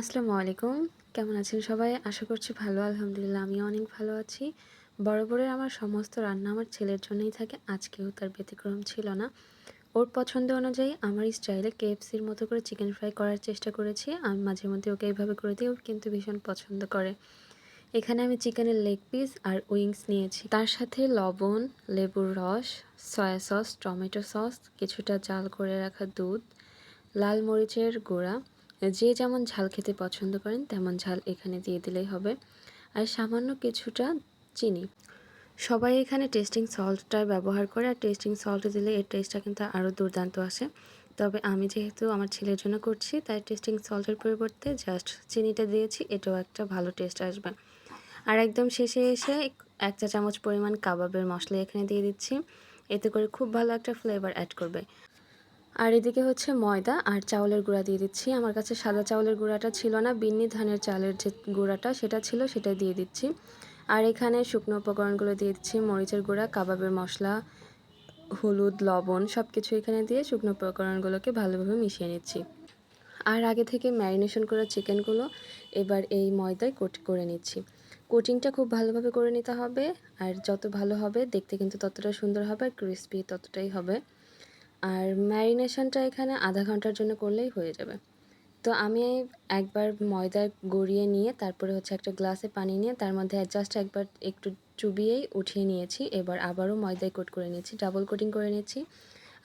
আসসালামু আলাইকুম। কেমন আছেন সবাই? আশা করছি ভালো, আলহামদুলিল্লাহ আমি অনেক ভালো আছি। বরাবরের আমার সমস্ত রান্না আমার ছেলের জন্যই থাকে, আজকেও তার ব্যতিক্রম ছিল না। ওর পছন্দ অনুযায়ী আমার স্টাইলে কেএফসির মতো করে চিকেন ফ্রাই করার চেষ্টা করেছি, আমি মাঝে মধ্যে ওকে এইভাবে করে দিই, ও কিন্তু ভীষণ পছন্দ করে। এখানে আমি চিকেনের লেগ পিস আর উইংস নিয়েছি। তার সাথে লবণ, লেবুর রস, সয়া সস, টমেটো সস, কিছুটা জাল করে রাখা দুধ, লাল মরিচের গুঁড়া যে যেমন ঝাল খেতে পছন্দ করেন, তেমন ঝাল এখানে দিয়ে দিলেই হবে। আর সামান্য কিছুটা চিনি। সবাই এখানে টেস্টিং সল্টটা ব্যবহার করে, আর টেস্টিং সল্ট দিলে এর টেস্টটা কিন্তু আরও দুর্দান্ত আসে। তবে আমি যেহেতু আমার ছেলের জন্য করছি, তাই টেস্টিং সল্টের পরিবর্তে জাস্ট চিনিটা দিয়েছি, এটাও একটা ভালো টেস্ট আসবে। আর একদম শেষে এসে এক চা চামচ পরিমাণ কাবাবের মশলা এখানে দিয়ে দিচ্ছি। এতে করে খুব ভালো একটা ফ্লেভার অ্যাড করবে। আর এদিকে হচ্ছে ময়দা আর চাউলের গুঁড়া দিয়ে দিচ্ছি। আমার কাছে সাদা চাউলের গুঁড়াটা ছিল না, বিন্নি ধানের চালের যে গুঁড়াটা সেটা ছিল সেটা দিয়ে দিচ্ছি। আর এখানে শুকনো উপকরণগুলো দিয়ে দিচ্ছি, মরিচের গুঁড়া, কাবাবের মশলা, হলুদ, লবণ সব কিছু এখানে দিয়ে শুকনো উপকরণগুলোকে ভালোভাবে মিশিয়ে নিচ্ছি। আর আগে থেকে ম্যারিনেশন করা চিকেনগুলো এবার এই ময়দায় কোট করে নিচ্ছি। কোটিংটা খুব ভালোভাবে করে নিতে হবে, আর যত ভালো হবে দেখতে কিন্তু ততটা সুন্দর হবে আর ক্রিস্পি ততটাই হবে। আর ম্যারিনেশনটা এখানে আধা ঘণ্টার জন্য করলেই হয়ে যাবে। তো আমি একবার ময়দা গড়িয়ে নিয়ে, তারপরে হচ্ছে একটা গ্লাসে পানি নিয়ে, তার মধ্যে জাস্ট একবার একটু চুবিয়েই উঠিয়ে নিয়েছি। এবার আবারও ময়দায় কোট করে নিয়েছি ডাবল কোটিং করে নিয়েছি।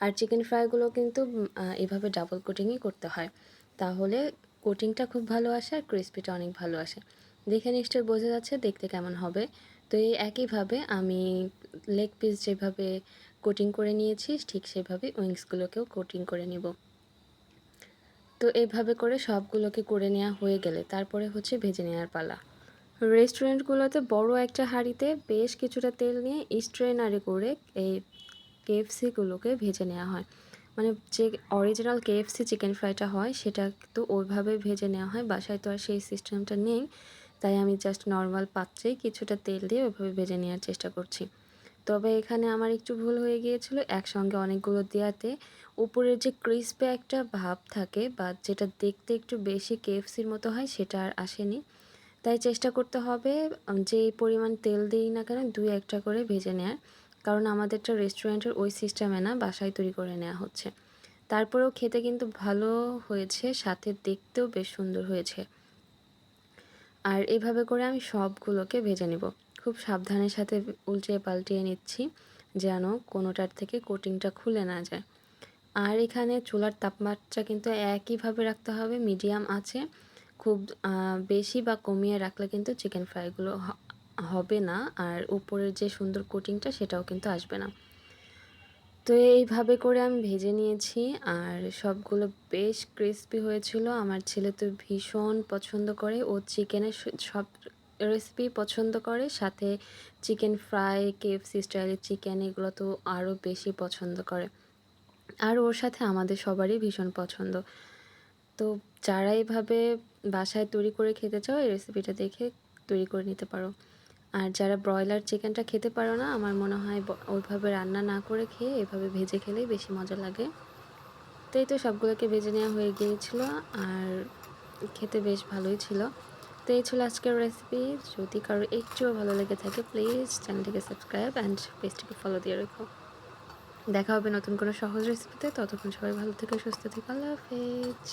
আর চিকেন ফ্রাইগুলো কিন্তু এভাবে ডাবল কোটিংই করতে হয়। তাহলে কোটিংটা খুব ভালো আসে আর ক্রিসপিটা অনেক ভালো আসে। দেখে নিশ্চয়ই বোঝা যাচ্ছে দেখতে কেমন হবে। তো এই একইভাবে আমি লেগ পিস যেভাবে কোটিং করে নিয়েছি, ঠিক সেভাবে উইংসগুলোকেও কোটিং করে নিব। তো এভাবে করে সবগুলোকে করে নেওয়া হয়ে গেলে তারপরে হচ্ছে ভেজে নেওয়ার পালা। রেস্টুরেন্টগুলোতে বড় একটা হাঁড়িতে বেশ কিছুটা তেল নিয়ে স্ট্রেনারে করে এই কেএফসিগুলোকে ভেজে নেওয়া হয়। মানে যে অরিজিনাল কেএফসি চিকেন ফ্রাইটা হয়, সেটা তো ওইভাবে ভেজে নেওয়া হয়। বাসায় তো আর সেই সিস্টেমটা নেই, তাই আমি জাস্ট নর্মাল পাত্রেই কিছুটা তেল দিয়ে ওইভাবে ভেজে নেওয়ার চেষ্টা করছি। তবে এখানে আমার একটু ভুল হয়ে গিয়েছিল। একসঙ্গে অনেকগুলো দেওয়াতে উপরের যে ক্রিসপে একটা ভাব থাকে বা যেটা দেখতে একটু বেশি কেএফসির মতো হয় সেটা আর আসেনি। তাই চেষ্টা করতে হবে যে পরিমাণ তেল দিই না কেন দুই একটা করে ভেজে নেয়ার। কারণ আমাদেরটা রেস্টুরেন্টের ওই সিস্টেমে না বাসায় তৈরি করে নেওয়া হচ্ছে। তারপরেও খেতে কিন্তু ভালো হয়েছে, সাথে দেখতেও বেশ সুন্দর হয়েছে। আর এভাবে করে আমি সবগুলোকে ভেজে নেব। খুব সাবধানের সাথে উল্টিয়ে পাল্টিয়ে নিচ্ছি, যেন কোনোটার থেকে কোটিংটা খুলে না যায়। আর এখানে চুলার তাপমাত্রা কিন্তু একইভাবে রাখতে হবে মিডিয়াম আছে। খুব বেশি বা কমিয়ে রাখলে কিন্তু চিকেন ফ্রাইগুলো হবে না, আর উপরের যে সুন্দর কোটিংটা সেটাও কিন্তু আসবে না। তো এইভাবে করে আমি ভেজে নিয়েছি, আর সবগুলো বেশ ক্রিস্পি হয়েছিল। আমার ছেলে তো ভীষণ পছন্দ করে, ও চিকেনের সব রেসিপি পছন্দ করে, সাথে চিকেন ফ্রাই কেএফসি স্টাইলের চিকেন এগুলো তো আরও বেশি পছন্দ করে। আর ওর সাথে আমাদের সবারই ভীষণ পছন্দ। তো যারা এভাবে বাসায় তৈরি করে খেতে চাও, এই রেসিপিটা দেখে তৈরি করে নিতে পারো। আর যারা ব্রয়লার চিকেনটা খেতে পারো না, আমার মনে হয় ওইভাবে রান্না না করে খেয়ে এভাবে ভেজে খেলেই বেশি মজা লাগে। তো এই তো সবগুলোকে ভেজে নেওয়া হয়ে গিয়েছিল, আর খেতে বেশ ভালোই ছিল। তো এই ছিল আজকের রেসিপি যদি কারও একটুও ভালো লেগে থাকে প্লিজ চ্যানেলটিকে সাবস্ক্রাইব অ্যান্ড পেজটিকে ফলো দিয়ে রেখো। দেখা হবে নতুন কোনো সহজ রেসিপিতে ততক্ষণ সবাই ভালো থেকে, সুস্থ থেকে। আল্লাহ হাফেজ।